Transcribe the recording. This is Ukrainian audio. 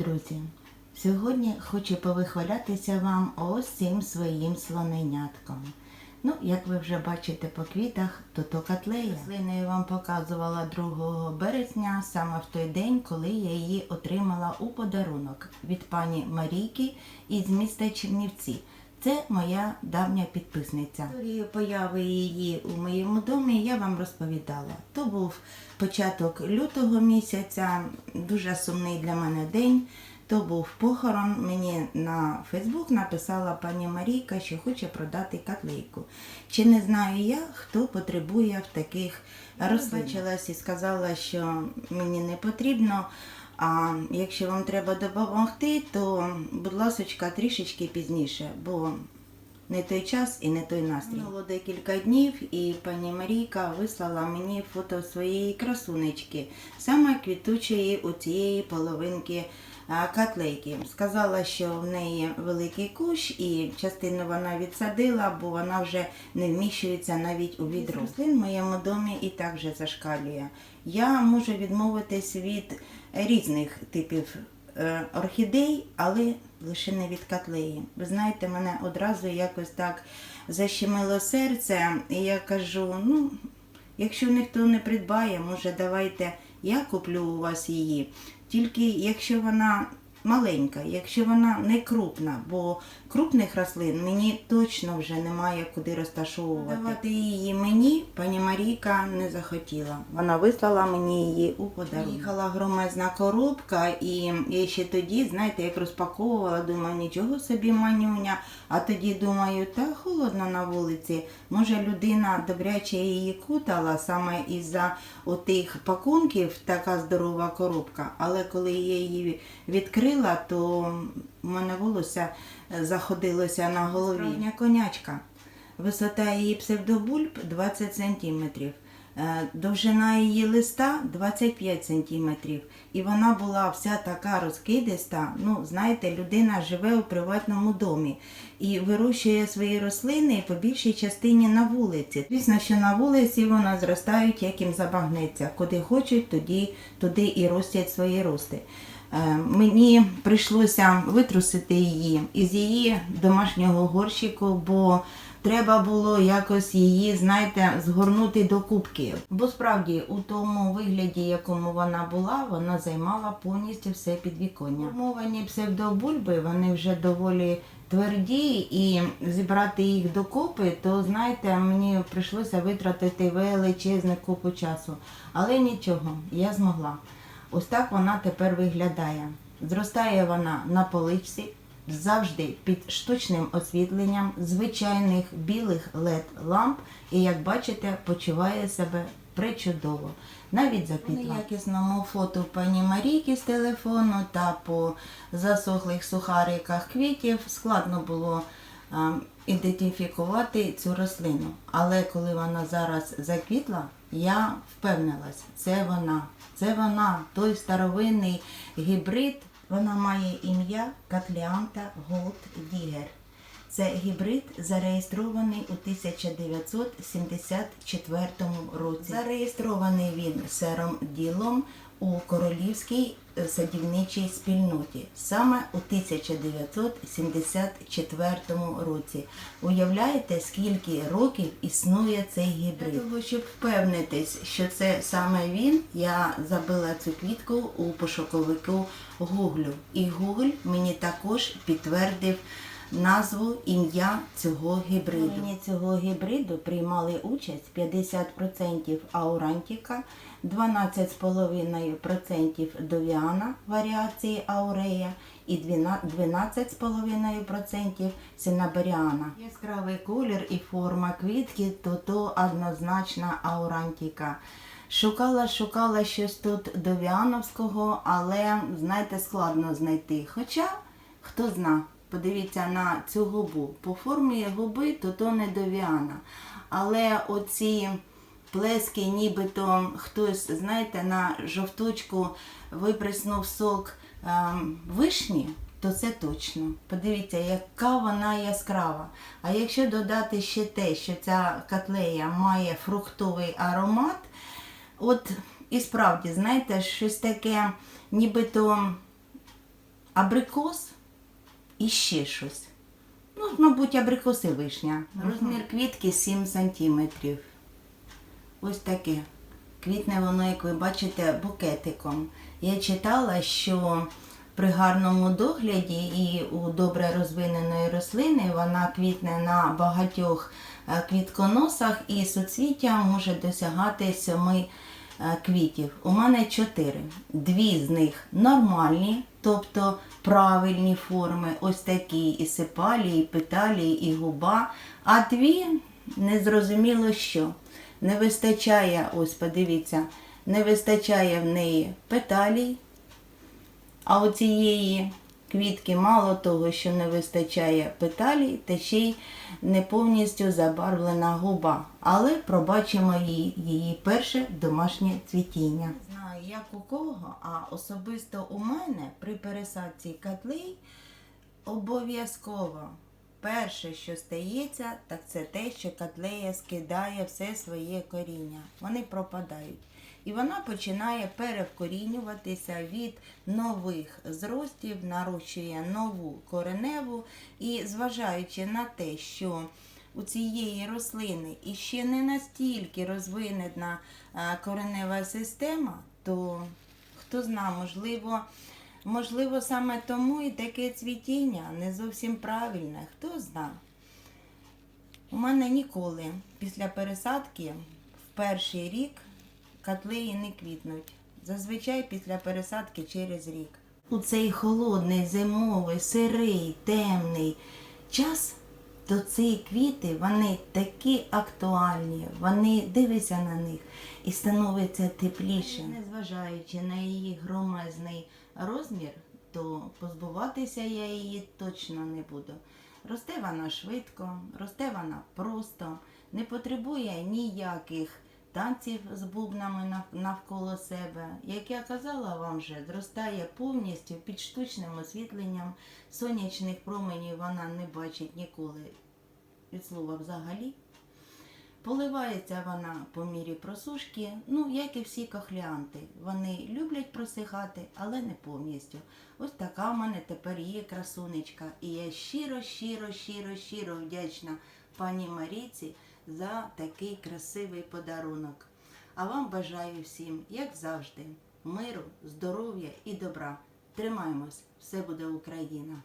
друзі! Сьогодні хочу повихвалятися вам ось цим своїм слоненятком. Ну, як ви вже бачите по квітах, то то котлея. Рослину я вам показувала 2 березня, саме в той день, коли я її отримала у подарунок від пані Марійки із міста Чернівці. Це моя давня підписниця. Історію появи її у моєму домі я вам розповідала. То був початок лютого місяця, дуже сумний для мене день. То був похорон. Мені на Фейсбук написала пані Марійка, що хоче продати котлейку. Чи не знаю я, хто потребує в таких рослин. Бачилась і сказала, що мені не потрібно. А якщо вам треба допомогти, то, будь ласка, трішечки пізніше, бо не той час і не той настрій. Минуло декілька днів, і пані Марійка вислала мені фото своєї красунечки, саме квітучої у цієї половинки котлейки. Сказала, що в неї великий кущ, і частину вона відсадила, бо вона вже не вміщується навіть у відро. Рослин в моєму домі і так вже зашкалює. Я можу відмовитись від різних типів е, орхідей, але лише не від котлеї. Ви знаєте, мене одразу якось так защемило серце, і я кажу: ну, якщо ніхто не придбає, може давайте я куплю у вас її. Тільки якщо вона маленька, якщо вона не крупна, бо крупних рослин мені точно вже немає куди розташовувати. Давати її мені пані Марійка не захотіла. Вона вислала мені її у подарунок. Їхала громезна коробка, і я ще тоді, знаєте, як розпаковувала, думаю, нічого собі манюня. А тоді думаю, та холодно на вулиці. Може людина добряче її кутала саме із-за отих пакунків, така здорова коробка. Але коли я її відкрила, то в мене волосся е, заходилося на голові. Справжня конячка. Висота її псевдобульб 20 см. Довжина її листа 25 см. І вона була вся така розкидиста. Ну, знаєте, людина живе у приватному домі і вирощує свої рослини по більшій частині на вулиці. Звісно, що на вулиці вони зростають, як їм забагнеться. Куди хочуть, тоді, туди і ростять свої рости. Е, Мені прийшлося витрусити її із її домашнього горщику, бо треба було якось її, знаєте, згорнути до кубки. Бо справді у тому вигляді, якому вона була, вона займала повністю все підвіконня. Формовані псевдобульби, вони вже доволі тверді, і зібрати їх докупи, то знаєте, мені прийшлося витратити величезну купу часу. Але нічого, я змогла. Ось так вона тепер виглядає. Зростає вона на поличці, завжди під штучним освітленням звичайних білих led ламп і, як бачите, почуває себе причудово. Навіть. На якісному фото пані Марійки з телефону та по засохлих сухариках квітів складно було а, ідентифікувати цю рослину. Але коли вона зараз заквітла, я впевнилась, це вона. Це вона, той старовинний гібрид. Вона має ім'я Катліанта Голд Дігер. Це гібрид зареєстрований у 1974 році. Зареєстрований він сером ділом у королівській садівничій спільноті саме у 1974 році. Уявляєте, скільки років існує цей гібрид? Для того, щоб впевнитись, що це саме він, я забила цю квітку у пошуковику Гуглю. І Google мені також підтвердив назву ім'я цього гібриду. Мені цього гібриду приймали участь 50% аурантіка, 12,5% довіана варіації аурея і 12,5% синаберіана. Яскравий колір і форма квітки, то то однозначна аурантіка. Шукала, шукала щось тут довіановського, але знаєте, складно знайти. Хоча хто зна. Подивіться на цю губу. По формі губи то то не довіана. Але оці плески, нібито хтось, знаєте, на жовточку виприснув сок ем, вишні, то це точно. Подивіться, яка вона яскрава. А якщо додати ще те, що ця котлея має фруктовий аромат, от і справді, знаєте, щось таке, нібито абрикос і ще щось. Ну, мабуть, абрикос і вишня. Розмір квітки 7 сантиметрів. Ось таке. Квітне воно, як ви бачите, букетиком. Я читала, що при гарному догляді і у добре розвиненої рослини вона квітне на багатьох е, квітконосах і суцвіття може досягати семи е, квітів. У мене чотири. Дві з них нормальні, тобто правильні форми, ось такі і сепалії, і петалії, і губа. А дві незрозуміло що. Не вистачає, ось подивіться, не вистачає в неї петалій, а у цієї квітки мало того, що не вистачає петалій, та ще й не повністю забарвлена губа. Але пробачимо її, її перше домашнє цвітіння. Не знаю, як у кого, а особисто у мене при пересадці котлей обов'язково. Перше, що стається, так це те, що котлея скидає все своє коріння. Вони пропадають. І вона починає перевкорінюватися від нових зростів, нарощує нову кореневу. І зважаючи на те, що у цієї рослини іще не настільки розвинена коренева система, то хто знає, можливо, можливо, саме тому і таке цвітіння не зовсім правильне, хто знає. У мене ніколи після пересадки в перший рік котлеї не квітнуть. Зазвичай після пересадки через рік. У цей холодний, зимовий, сирий, темний час, то ці квіти, вони такі актуальні, вони дивишся на них і становиться тепліше. Незважаючи на її громезний розмір, то позбуватися я її точно не буду. Росте вона швидко, росте вона просто, не потребує ніяких танців з бубнами навколо себе. Як я казала вам вже, зростає повністю під штучним освітленням. Сонячних променів вона не бачить ніколи від слова взагалі. Поливається вона по мірі просушки, ну, як і всі кохлянти. Вони люблять просихати, але не повністю. Ось така в мене тепер є красунечка. І я щиро, щиро, щиро, щиро вдячна пані Маріці за такий красивий подарунок. А вам бажаю всім, як завжди, миру, здоров'я і добра. Тримаємось, все буде Україна!